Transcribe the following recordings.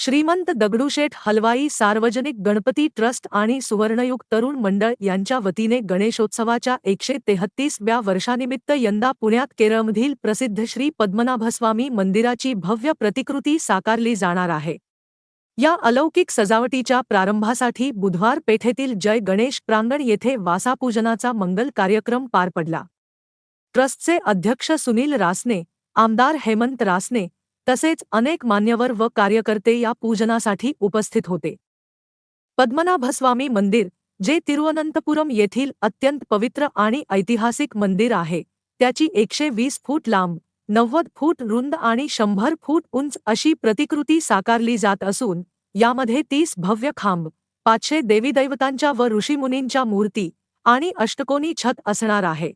श्रीमंत दगडूशेठ हलवाई सार्वजनिक गणपती ट्रस्ट आणि सुवर्णयुग तरुण मंडळ यांच्या वतीने गणेशोत्सवाच्या एकशे तेहत्तीसव्या वर्षानिमित्त यंदा पुण्यात केरळमधील प्रसिद्ध श्री पद्मनाभस्वामी मंदिराची भव्य प्रतिकृती साकारली जाणार आहे. या अलौकिक सजावटीच्या प्रारंभासाठी बुधवार पेठेतील जय गणेश प्रांगण येथे वासापूजनाचा मंगल कार्यक्रम पार पडला. ट्रस्टचे अध्यक्ष सुनील रासने आमदार हेमंत रासने तसेच अनेक मान्यवर व कार्यकर्ते या पूजनासाठी उपस्थित होते. पद्मनाभस्वामी मंदिर जे तिरुवनंतपुरम येथील अत्यंत पवित्र आणि ऐतिहासिक मंदिर आहे त्याची एकशे वीस फूट लांब नव्वद फूट रुंद आणि शंभर फूट उंच अशी प्रतिकृती साकारली जात असून यामध्ये तीस भव्य खांब पाचशे देवीदैवतांच्या व ऋषीमुनींच्या मूर्ती आणि अष्टकोनी छत असणार आहे.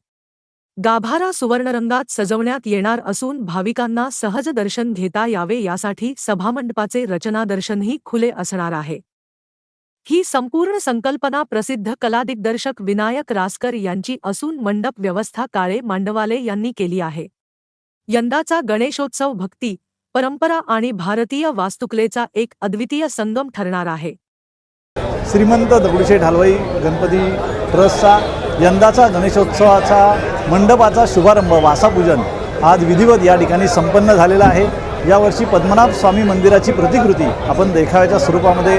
गाभारा सुवर्णरंगात सजवण्यात येणार असून भाविकांना सहज दर्शन घेता यावे यासाठी सभामंडपाचे रचनादर्शनही खुले असणार आहे. ही संपूर्ण संकल्पना प्रसिद्ध कलादिग्दर्शक विनायक रासकर यांची असून मंडप व्यवस्था काळे मांडवाले यांनी केली आहे. यंदाचा गणेशोत्सव भक्ती परंपरा आणि भारतीय वास्तुकलेचा एक अद्वितीय संगम ठरणार आहे. श्रीमंत दगडूशेठ हलवाई गणपती ट्रस्टचा यंदाचा गणेशोत्सवाचा मंडपाचा शुभारंभ वासापूजन आज विधिवत या ठिकाणी संपन्न झालेला आहे. यावर्षी पद्मनाभ स्वामी मंदिराची प्रतिकृती आपण देखाव्याच्या स्वरूपामध्ये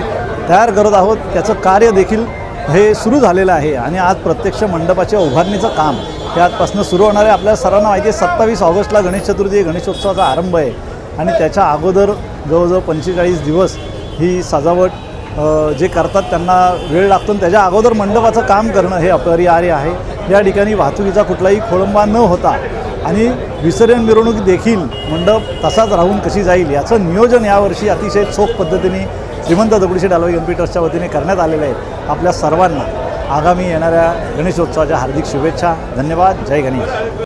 तयार करत आहोत. त्याचं कार्य देखील हे सुरू झालेलं आहे आणि आज प्रत्यक्ष मंडपाच्या उभारणीचं काम हे आजपासून सुरू होणार आहे. आपल्या सर्वांना माहिती आहे सत्तावीस ऑगस्टला गणेश चतुर्थी गणेशोत्सवाचा आरंभ आहे आणि त्याच्या अगोदर जवळजवळ पंचेचाळीस दिवस ही सजावट जे करतात त्यांना वेळ लागतो आणि त्याच्या अगोदर मंडपाचं काम करणं हे अपरिहार्य आहे. या ठिकाणी वाहतुकीचा कुठलाही खोळंबा न होता आणि विसर्जन मिरवणूक देखील मंडप तसाच राहून कशी जाईल याचं नियोजन यावर्षी अतिशय चोख पद्धतीने श्रीमंत दगडूशेठ हलवाई गणपती ट्रस्टच्या वतीने करण्यात आलेलं आहे. आपल्या सर्वांना आगामी येणाऱ्या गणेशोत्सवाच्या हार्दिक शुभेच्छा. धन्यवाद. जय गणेश.